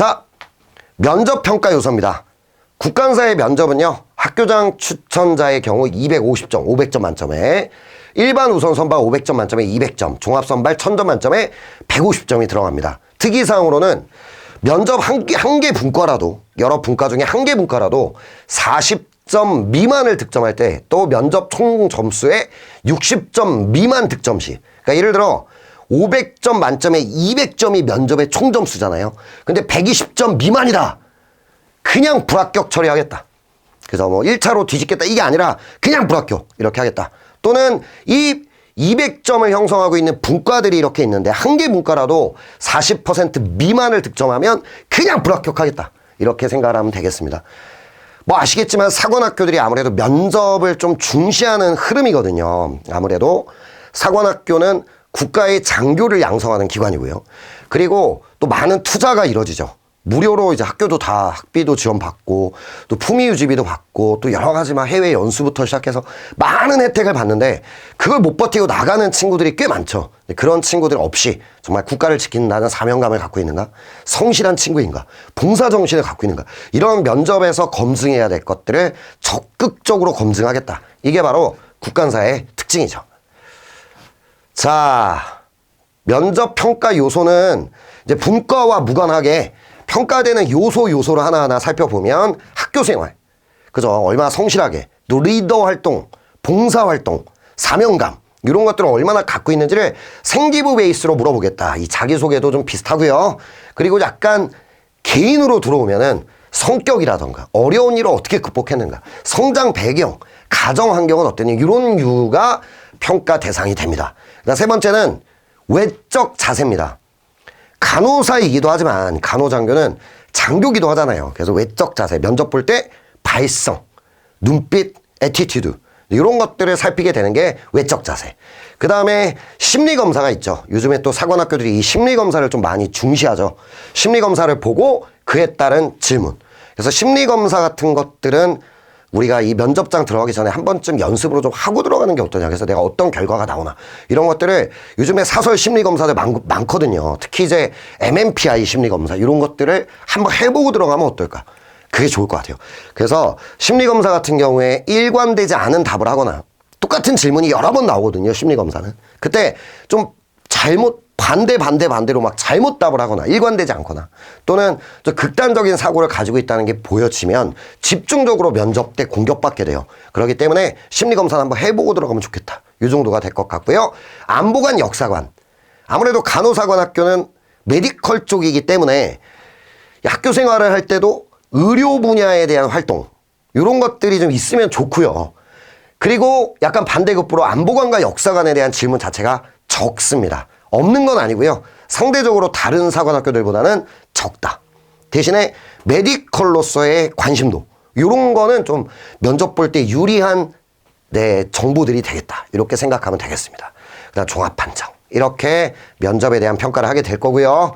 자, 면접 평가 요소입니다. 국간사의 면접은요, 학교장 추천자의 경우 250점, 500점 만점에, 일반 우선 선발 500점 만점에 200점, 종합 선발 1000점 만점에 150점이 들어갑니다. 특이사항으로는 면접 한 개, 한 개 분과라도, 여러 분과 중에 한 개 분과라도 40점 미만을 득점할 때, 또 면접 총 점수의 60점 미만 득점 시, 그러니까 예를 들어, 500점 만점에 200점이 면접의 총 점수잖아요. 근데 120점 미만이다. 그냥 불합격 처리하겠다. 그래서 뭐 1차로 뒤집겠다 이게 아니라 그냥 불합격 이렇게 하겠다. 또는 이 200점을 형성하고 있는 분과들이 이렇게 있는데 한 개 분과라도 40% 미만을 득점하면 그냥 불합격하겠다. 이렇게 생각을 하면 되겠습니다. 뭐 아시겠지만 사관학교들이 아무래도 면접을 좀 중시하는 흐름이거든요. 아무래도 사관학교는 국가의 장교를 양성하는 기관이고요. 그리고 또 많은 투자가 이루어지죠. 무료로 이제 학교도 다 학비도 지원받고 또 품위 유지비도 받고 또 여러 가지 막 해외 연수부터 시작해서 많은 혜택을 받는데 그걸 못 버티고 나가는 친구들이 꽤 많죠. 그런 친구들 없이 정말 국가를 지킨다는 사명감을 갖고 있는가? 성실한 친구인가? 봉사 정신을 갖고 있는가? 이런 면접에서 검증해야 될 것들을 적극적으로 검증하겠다. 이게 바로 국간사의 특징이죠. 자, 면접 평가 요소는 이제 분과와 무관하게 평가되는 요소 요소를 하나하나 살펴보면 학교 생활, 그죠? 얼마나 성실하게, 또 리더 활동, 봉사 활동, 사명감, 이런 것들을 얼마나 갖고 있는지를 생기부 베이스로 물어보겠다. 이 자기소개도 좀 비슷하고요. 그리고 약간 개인으로 들어오면은 성격이라던가 어려운 일을 어떻게 극복했는가, 성장 배경, 가정 환경은 어땠니? 이런 유가 평가 대상이 됩니다. 그다음 세 번째는 외적 자세입니다. 간호사이기도 하지만 간호장교는 장교기도 하잖아요. 그래서 외적 자세, 면접 볼 때 발성, 눈빛, 에티튜드 이런 것들을 살피게 되는 게 외적 자세. 그 다음에 심리 검사가 있죠. 요즘에 또 사관학교들이 이 심리 검사를 좀 많이 중시하죠. 심리 검사를 보고 그에 따른 질문. 그래서 심리 검사 같은 것들은 우리가 이 면접장 들어가기 전에 한 번쯤 연습으로 좀 하고 들어가는 게 어떠냐. 그래서 내가 어떤 결과가 나오나. 이런 것들을 요즘에 사설 심리 검사들 많, 많거든요. 특히 이제 MMPI 심리 검사 이런 것들을 한번 해보고 들어가면 어떨까. 그게 좋을 것 같아요. 그래서 심리 검사 같은 경우에 일관되지 않은 답을 하거나 똑같은 질문이 여러 번 나오거든요. 심리 검사는. 그때 좀 잘못 반대 반대 반대로 막 잘못 답을 하거나 일관되지 않거나 또는 좀 극단적인 사고를 가지고 있다는 게 보여지면 집중적으로 면접 때 공격받게 돼요. 그렇기 때문에 심리 검사는 한번 해보고 들어가면 좋겠다. 이 정도가 될 것 같고요. 안보관 역사관 아무래도 간호사관 학교는 메디컬 쪽이기 때문에 학교 생활을 할 때도 의료 분야에 대한 활동 이런 것들이 좀 있으면 좋고요. 그리고 약간 반대급부로 안보관과 역사관에 대한 질문 자체가 적습니다. 없는 건 아니고요. 상대적으로 다른 사관학교들보다는 적다. 대신에 메디컬로서의 관심도 이런 거는 좀 면접 볼 때 유리한 네, 정보들이 되겠다. 이렇게 생각하면 되겠습니다. 그다음 종합 판정. 이렇게 면접에 대한 평가를 하게 될 거고요.